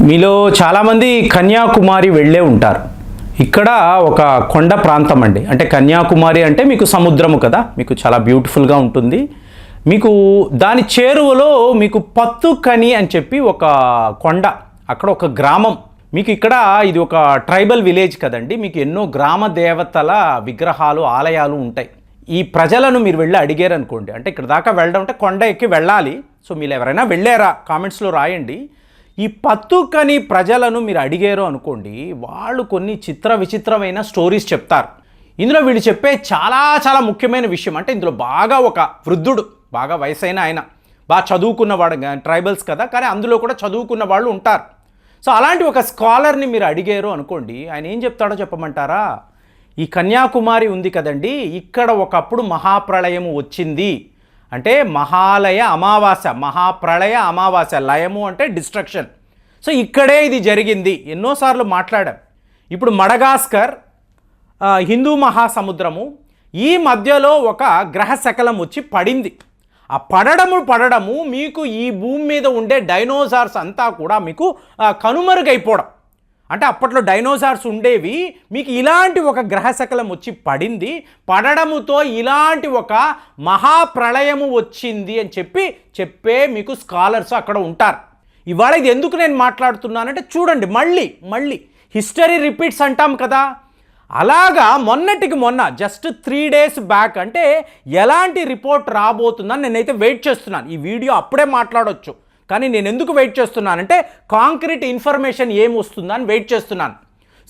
మీలో చాలామంది కన్యాకుమారి వెళ్ళే ఉంటారు. ఇక్కడ ఒక కొండ ప్రాంతం అండి. అంటే కన్యాకుమారి అంటే మీకు సముద్రము కదా. మీకు చాలా బ్యూటిఫుల్గా ఉంటుంది. మీకు దాని చేరువలో మీకు పత్తుకని అని చెప్పి ఒక కొండ అక్కడ ఒక గ్రామం. మీకు ఇక్కడ ఇది ఒక ట్రైబల్ విలేజ్ కదండి. మీకు ఎన్నో గ్రామ దేవతల విగ్రహాలు ఆలయాలు ఉంటాయి. ఈ ప్రజలను మీరు వెళ్ళి అడిగారు అనుకోండి అంటే ఇక్కడ దాకా వెళ్ళడం అంటే కొండ ఎక్కి వెళ్ళాలి. సో మీరు ఎవరైనా వెళ్ళారా? కామెంట్స్లో రాయండి. ఈ పత్తుకని ప్రజలను మీరు అడిగారు అనుకోండి వాళ్ళు కొన్ని చిత్ర విచిత్రమైన స్టోరీస్ చెప్తారు. ఇందులో వీళ్ళు చెప్పే చాలా చాలా ముఖ్యమైన విషయం అంటే ఇందులో బాగా ఒక వృద్ధుడు బాగా వయసైన ఆయన బాగా చదువుకున్నవాడు ట్రైబల్స్ కదా కానీ అందులో కూడా చదువుకున్న వాళ్ళు ఉంటారు. సో అలాంటి ఒక స్కాలర్ని మీరు అడిగారు అనుకోండి ఆయన ఏం చెప్తాడో చెప్పమంటారా? ఈ కన్యాకుమారి ఉంది కదండి ఇక్కడ ఒకప్పుడు మహాప్రళయం వచ్చింది. అంటే మహాలయ అమావాస్య మహాప్రళయ అమావాస్య లయము అంటే డిస్ట్రక్షన్. సో ఇక్కడే ఇది జరిగింది. ఎన్నోసార్లు మాట్లాడాం. ఇప్పుడు మడగాస్కర్ హిందూ మహాసముద్రము ఈ మధ్యలో ఒక గ్రహ శకలం వచ్చి పడింది. ఆ పడడము పడడము మీకు ఈ భూమి మీద ఉండే డైనోసార్స్ అంతా కూడా మీకు కనుమరుగైపోవడం. అంటే అప్పట్లో డైనోసార్స్ ఉండేవి. మీకు ఇలాంటి ఒక గ్రహశకలం వచ్చి పడింది. పడడముతో ఇలాంటి ఒక మహాప్రళయము వచ్చింది అని చెప్పి చెప్పే మీకు స్కాలర్స్ అక్కడ ఉంటారు. ఇవాళ ఇది ఎందుకు నేను మాట్లాడుతున్నానంటే చూడండి మళ్ళీ మళ్ళీ. హిస్టరీ రిపీట్స్ అంటాం కదా. అలాగా మొన్నటికి మొన్న జస్ట్ త్రీ డేస్ బ్యాక్ అంటే ఎలాంటి రిపోర్ట్ రాబోతుందని నేనైతే వెయిట్ చేస్తున్నాను. ఈ వీడియో అప్పుడే మాట్లాడొచ్చు. కానీ నేను ఎందుకు వెయిట్ చేస్తున్నానంటే కాంక్రీట్ ఇన్ఫర్మేషన్ ఏం వస్తుందా అని వెయిట్ చేస్తున్నాను.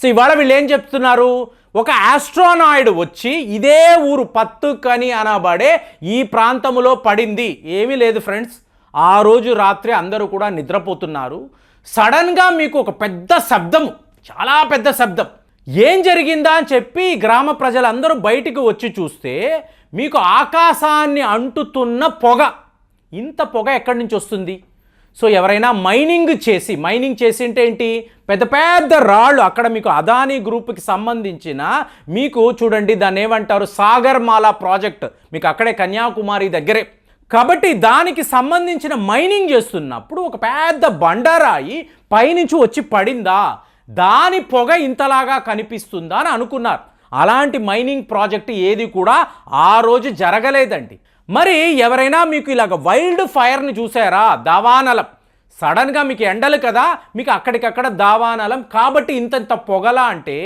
సో ఇవాళ వీళ్ళు ఏం చెప్తున్నారు? ఒక ఆస్ట్రోనాయిడ్ వచ్చి ఇదే ఊరు పత్తుకని అనబడే ఈ ప్రాంతంలో పడింది. ఏమీ లేదు ఫ్రెండ్స్ ఆ రోజు రాత్రి అందరూ కూడా నిద్రపోతున్నారు. సడన్గా మీకు ఒక పెద్ద శబ్దం చాలా పెద్ద శబ్దం. ఏం జరిగిందా అని చెప్పి గ్రామ ప్రజలందరూ బయటికి వచ్చి చూస్తే మీకు ఆకాశాన్ని అంటుతున్న పొగ. ఇంత పొగ ఎక్కడి నుంచి వస్తుంది? సో ఎవరైనా మైనింగ్ చేసి మైనింగ్ చేసి అంటే ఏంటి? పెద్ద పెద్ద రాళ్ళు అక్కడ మీకు అదానీ గ్రూప్కి సంబంధించిన మీకు చూడండి దాన్ని ఏమంటారు? సాగర్మాల ప్రాజెక్ట్. మీకు అక్కడే కన్యాకుమారి దగ్గరే. కాబట్టి దానికి సంబంధించిన మైనింగ్ చేస్తున్నప్పుడు ఒక పెద్ద బండరాయి పైనుంచి వచ్చి పడిందా? దాని పొగ ఇంతలాగా కనిపిస్తుందా అని అనుకున్నారు. అలాంటి మైనింగ్ ప్రాజెక్ట్ ఏది కూడా ఆ రోజు జరగలేదండి. మరి ఎవరైనా మీకు ఇలాగ వైల్డ్ ఫైర్ని చూసారా? దావానలం. సడన్గా మీకు ఎండలు కదా మీకు అక్కడికక్కడ దావానలం. కాబట్టి ఇంతంత పొగలా అంటే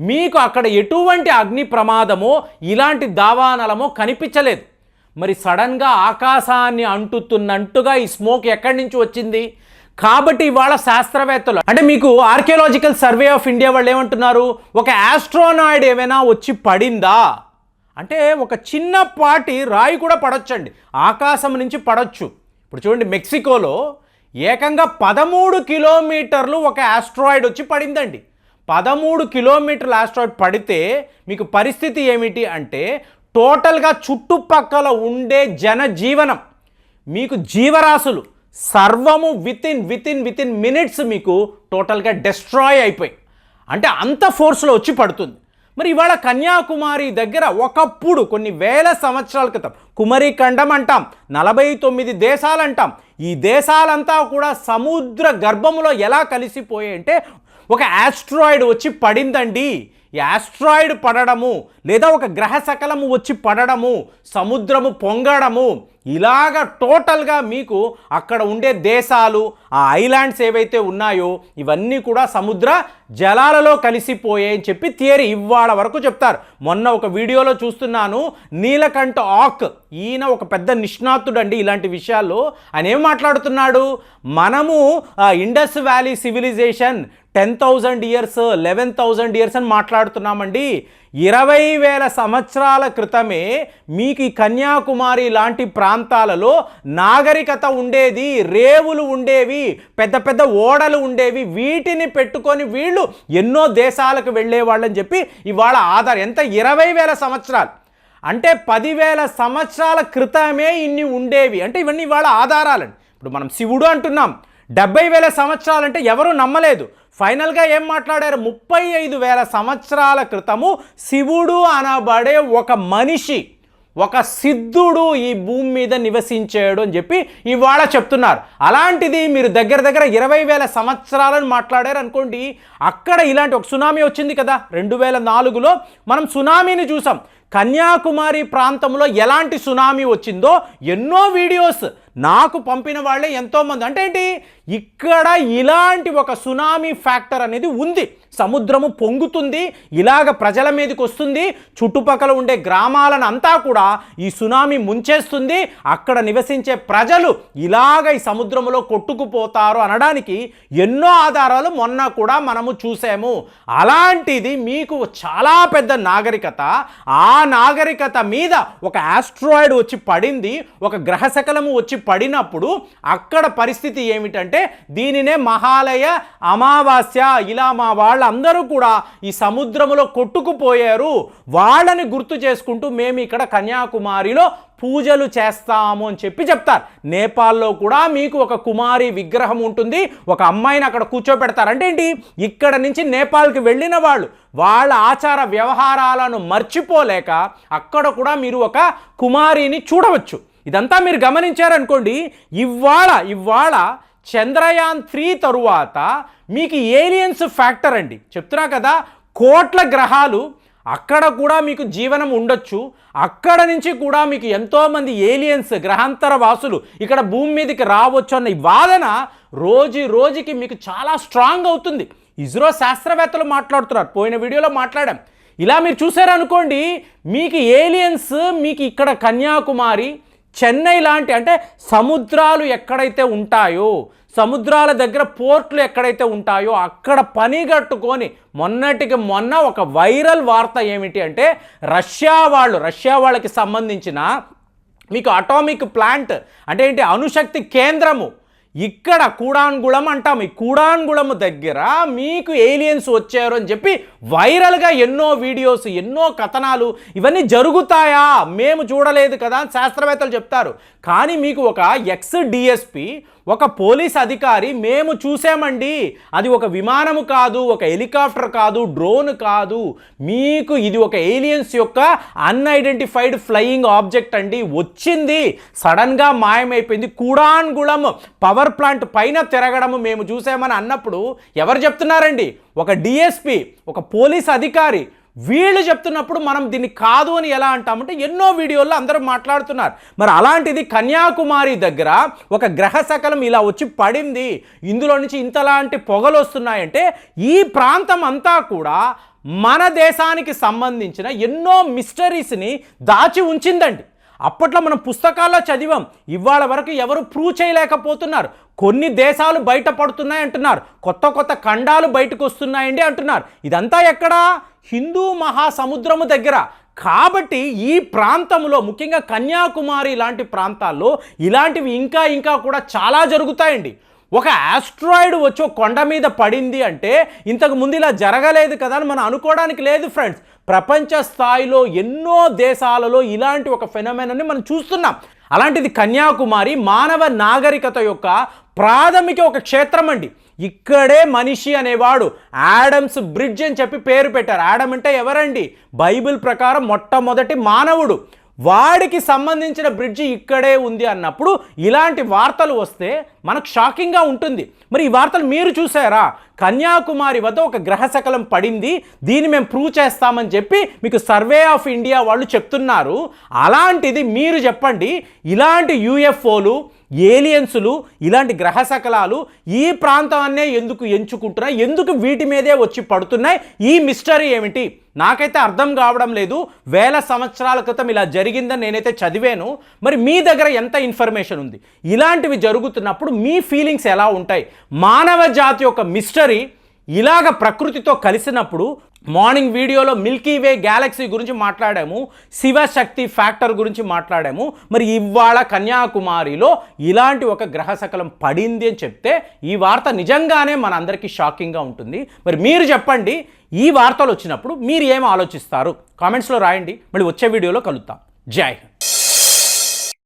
మీకు అక్కడ ఎటువంటి అగ్ని ప్రమాదమో ఇలాంటి దావానలమో కనిపించలేదు. మరి సడన్గా ఆకాశాన్ని అంటుతున్నట్టుగా ఈ స్మోక్ ఎక్కడి నుంచి వచ్చింది? కాబట్టి ఇవాళ శాస్త్రవేత్తలు అంటే మీకు ఆర్కియలాజికల్ సర్వే ఆఫ్ ఇండియా వాళ్ళు ఏమంటున్నారు? ఒక ఆస్ట్రోనాయిడ్ ఏమైనా వచ్చి పడిందా? అంటే ఒక చిన్నపాటి రాయి కూడా పడొచ్చండి. ఆకాశం నుంచి పడొచ్చు. ఇప్పుడు చూడండి మెక్సికోలో ఏకంగా పదమూడు కిలోమీటర్లు ఒక ఆస్ట్రాయిడ్ వచ్చి పడిందండి. పదమూడు కిలోమీటర్ల ఆస్ట్రాయిడ్ పడితే మీకు పరిస్థితి ఏమిటి అంటే టోటల్గా చుట్టుపక్కల ఉండే జనజీవనం మీకు జీవరాశులు సర్వము వితిన్ వితిన్ వితిన్ మినిట్స్ మీకు టోటల్గా డెస్ట్రాయ్ అయిపోయి అంటే అంత ఫోర్స్లో వచ్చి పడుతుంది. మరి ఇవాళ కన్యాకుమారి దగ్గర ఒకప్పుడు కొన్ని వేల సంవత్సరాల క్రితం కుమరి ఖండం అంటాం నలభై తొమ్మిది దేశాలు అంటాం. ఈ దేశాలంతా కూడా సముద్ర గర్భములో ఎలా కలిసిపోయాయి అంటే ఒక ఆస్ట్రాయిడ్ వచ్చి పడిందండి. ఈ ఆస్ట్రాయిడ్ పడడము లేదా ఒక గ్రహ సకలము వచ్చి పడడము సముద్రము పొంగడము ఇలాగ టోటల్గా మీకు అక్కడ ఉండే దేశాలు ఆ ఐలాండ్స్ ఏవైతే ఉన్నాయో ఇవన్నీ కూడా సముద్ర జలాలలో కలిసిపోయాయని చెప్పి థియరీ ఇవాళ వరకు చెప్తారు. మొన్న ఒక వీడియోలో చూస్తున్నాను నీలకంఠ ఆక్ ఈయన ఒక పెద్ద నిష్ణాతుడు అండి ఇలాంటి విషయాల్లో. ఆయన ఏం మాట్లాడుతున్నాడు? మనము Indus valley civilization ten thousand years eleven thousand years అని మాట్లాడుతున్నామండి. ఇరవై వేల సంవత్సరాల క్రితమే మీకు ఈ కన్యాకుమారి లాంటి ప్రాంతాలలో నాగరికత ఉండేది రేవులు ఉండేవి పెద్ద పెద్ద ఓడలు ఉండేవి. వీటిని పెట్టుకొని వీళ్ళు ఎన్నో దేశాలకు వెళ్ళేవాళ్ళని చెప్పి ఇవాళ ఆధార్ ఎంత? ఇరవై వేల సంవత్సరాలు. అంటే పదివేల సంవత్సరాల క్రితమే ఇన్ని ఉండేవి. అంటే ఇవన్నీ ఇవాళ ఆధారాలండి. ఇప్పుడు మనం శివుడు అంటున్నాం. డెబ్బై వేల సంవత్సరాలు అంటే నమ్మలేదు. ఫైనల్గా ఏం మాట్లాడారు? ముప్పై ఐదు వేల సంవత్సరాల క్రితము శివుడు అనబడే ఒక మనిషి ఒక సిద్ధుడు ఈ భూమి మీద నివసించాడు అని చెప్పి ఇవాళ చెప్తున్నారు. అలాంటిది మీరు దగ్గర దగ్గర ఇరవై వేల సంవత్సరాలను మాట్లాడారు అనుకోండి అక్కడ ఇలాంటి ఒక సునామీ వచ్చింది కదా. రెండు వేల నాలుగులో మనం సునామీని చూసాం. కన్యాకుమారి ప్రాంతంలో ఎలాంటి సునామీ వచ్చిందో ఎన్నో వీడియోస్ నాకు పంపిన వాళ్ళే ఎంతోమంది. అంటే ఏంటి? ఇక్కడ ఇలాంటి ఒక సునామీ ఫ్యాక్టర్ అనేది ఉంది. సముద్రము పొంగుతుంది ఇలాగ ప్రజల మీదకి వస్తుంది చుట్టుపక్కల ఉండే గ్రామాలను అంతా కూడా ఈ సునామీ ముంచేస్తుంది అక్కడ నివసించే ప్రజలు ఇలాగ ఈ సముద్రంలో కొట్టుకుపోతారు అనడానికి ఎన్నో ఆధారాలు మొన్న కూడా మనము చూసాము. అలాంటిది మీకు చాలా పెద్ద నాగరికత ఆ నాగరికత మీద ఒక ఆస్ట్రాయిడ్ వచ్చి పడింది ఒక గ్రహశకలము వచ్చి పడినప్పుడు అక్కడ పరిస్థితి ఏమిటంటే దీనినే మహాలయ అమావాస్య ఇలా మా వాళ్ళందరూ కూడా ఈ సముద్రములో కొట్టుకుపోయారు. వాళ్ళని గుర్తు చేసుకుంటూ మేము ఇక్కడ కన్యాకుమారిలో పూజలు చేస్తాము అని చెప్పి చెప్తారు. నేపాల్లో కూడా మీకు ఒక కుమారి విగ్రహం ఉంటుంది. ఒక అమ్మాయిని అక్కడ కూర్చోబెడతారు. అంటే ఏంటి? ఇక్కడ నుంచి నేపాల్కి వెళ్ళిన వాళ్ళు. వాళ్ళ ఆచార వ్యవహారాలను మర్చిపోలేక అక్కడ కూడా మీరు ఒక కుమారిని చూడవచ్చు. ఇదంతా మీరు గమనించారనుకోండి. ఇవాళ ఇవాళ చంద్రయాన్ త్రీ తరువాత మీకు ఏలియన్స్ ఫ్యాక్టర్ అండి. చెప్తున్నా కదా కోట్ల గ్రహాలు అక్కడ కూడా మీకు జీవనం ఉండొచ్చు. అక్కడ నుంచి కూడా మీకు ఎంతోమంది ఏలియన్స్ గ్రహాంతర వాసులు ఇక్కడ భూమి మీదకి రావచ్చు అన్న ఈ వాదన రోజు రోజుకి మీకు చాలా స్ట్రాంగ్ అవుతుంది. ఇస్రో శాస్త్రవేత్తలు మాట్లాడుతున్నారు. పోయిన వీడియోలో మాట్లాడాం. ఇలా మీరు చూసారనుకోండి మీకు ఏలియన్స్ మీకు ఇక్కడ కన్యాకుమారి చెన్నై లాంటి అంటే సముద్రాలు ఎక్కడైతే ఉంటాయో సముద్రాల దగ్గర పోర్ట్లు ఎక్కడైతే ఉంటాయో అక్కడ పని కట్టుకొని మొన్నటికి మొన్న ఒక వైరల్ వార్త ఏమిటి అంటే రష్యా వాళ్ళు రష్యా వాళ్ళకి సంబంధించిన మీకు అటామిక్ ప్లాంట్ అంటే ఏంటి? అణుశక్తి కేంద్రము. ఇక్కడ కూడాన్గుళం అంటాం. ఈ కూడాన్గుళం దగ్గర మీకు ఏలియన్స్ వచ్చారు అని చెప్పి వైరల్గా ఎన్నో వీడియోస్ ఎన్నో కథనాలు ఇవన్నీ జరుగుతాయా? మేము చూడలేదు కదా శాస్త్రవేత్తలు చెప్తారు. కానీ మీకు ఒక ఎక్స్ డిఎస్పి ఒక పోలీస్ అధికారి మేము చూసామండి. అది ఒక విమానము కాదు ఒక హెలికాప్టర్ కాదు డ్రోన్ కాదు. మీకు ఇది ఒక ఏలియన్స్ యొక్క అన్ఐడెంటిఫైడ్ ఫ్లయింగ్ ఆబ్జెక్ట్ అండి. వచ్చింది సడన్గా మాయమైపోయింది. కూడాన్గుళం పవర్ ప్లాంట్ పైన తిరగడము మేము చూసామని అన్నప్పుడు ఎవరు చెప్తున్నారండి? ఒక డిఎస్పి ఒక పోలీస్ అధికారి వీళ్ళు చెప్తున్నప్పుడు మనం దీన్ని కాదు అని ఎలా అంటామంటే ఎన్నో వీడియోల్లో అందరూ మాట్లాడుతున్నారు. మరి అలాంటిది కన్యాకుమారి దగ్గర ఒక గ్రహ సకలం ఇలా వచ్చి పడింది. ఇందులో నుంచి ఇంతలాంటి పొగలు వస్తున్నాయంటే ఈ ప్రాంతం అంతా కూడా మన దేశానికి సంబంధించిన ఎన్నో మిస్టరీస్ని దాచి ఉంచిందండి. అప్పట్లో మనం పుస్తకాల్లో చదివాం ఇవాళ వరకు ఎవరు ప్రూవ్ చేయలేకపోతున్నారు. కొన్ని దేశాలు బయటపడుతున్నాయి అంటున్నారు కొత్త కొత్త ఖండాలు బయటకు వస్తున్నాయండి అంటున్నారు. ఇదంతా ఎక్కడా? హిందూ మహాసముద్రము దగ్గర. కాబట్టి ఈ ప్రాంతంలో ముఖ్యంగా కన్యాకుమారి లాంటి ప్రాంతాల్లో ఇలాంటివి ఇంకా ఇంకా కూడా చాలా జరుగుతాయండి. ఒక ఆస్ట్రాయిడ్ వచ్చి ఒక కొండ మీద పడింది అంటే ఇంతకు ముందు ఇలా జరగలేదు కదా అని మనం అనుకోవడానికి లేదు ఫ్రెండ్స్ ప్రపంచ స్థాయిలో ఎన్నో దేశాలలో ఇలాంటి ఒక ఫెనమెనని మనం చూస్తున్నాం. అలాంటిది కన్యాకుమారి మానవ నాగరికత యొక్క ప్రాథమిక ఒక క్షేత్రం అండి. ఇక్కడే మనిషి అనేవాడు యాడమ్స్ బ్రిడ్జ్ అని చెప్పి పేరు పెట్టారు. యాడమ్ అంటే ఎవరండి? బైబిల్ ప్రకారం మొట్టమొదటి మానవుడు. వాడికి సంబంధించిన బ్రిడ్జి ఇక్కడే ఉంది అన్నప్పుడు ఇలాంటి వార్తలు వస్తే మనకు షాకింగ్గా ఉంటుంది. మరి ఈ వార్తలు మీరు చూసారా కన్యాకుమారి వద్ద ఒక గ్రహశకలం పడింది. దీన్ని మేము ప్రూవ్ చేస్తామని చెప్పి మీకు సర్వే ఆఫ్ ఇండియా వాళ్ళు చెప్తున్నారు. అలాంటిది మీరు చెప్పండి. ఇలాంటి యూఎఫ్ఓలు ఏలియన్సులు ఇలాంటి గ్రహ శకలాలు ఈ ప్రాంతాన్నే ఎందుకు ఎంచుకుంటున్నాయి? ఎందుకు వీటి మీదే వచ్చి పడుతున్నాయి? ఈ మిస్టరీ ఏమిటి? నాకైతే అర్థం కావడం లేదు. వేల సంవత్సరాల క్రితం ఇలా జరిగిందని నేనైతే చదివాను. మరి మీ దగ్గర ఎంత ఇన్ఫర్మేషన్ ఉంది? ఇలాంటివి జరుగుతున్నప్పుడు మీ ఫీలింగ్స్ ఎలా ఉంటాయి? మానవ జాతి యొక్క మిస్టరీ ఇలాగ ప్రకృతితో కలిసినప్పుడు మార్నింగ్ వీడియోలో మిల్కీ వే గ్యాలక్సీ గురించి మాట్లాడాము శివశక్తి ఫ్యాక్టర్ గురించి మాట్లాడాము. మరి ఇవాళ కన్యాకుమారిలో ఇలాంటి ఒక గ్రహశకలం పడింది అని చెప్తే ఈ వార్త నిజంగానే మన అందరికీ షాకింగ్గా ఉంటుంది. మరి మీరు చెప్పండి ఈ వార్తలు వచ్చినప్పుడు మీరు ఏం ఆలోచిస్తారు? కామెంట్స్లో రాయండి. మళ్ళీ వచ్చే వీడియోలో కలుద్దాం. జై హింద్.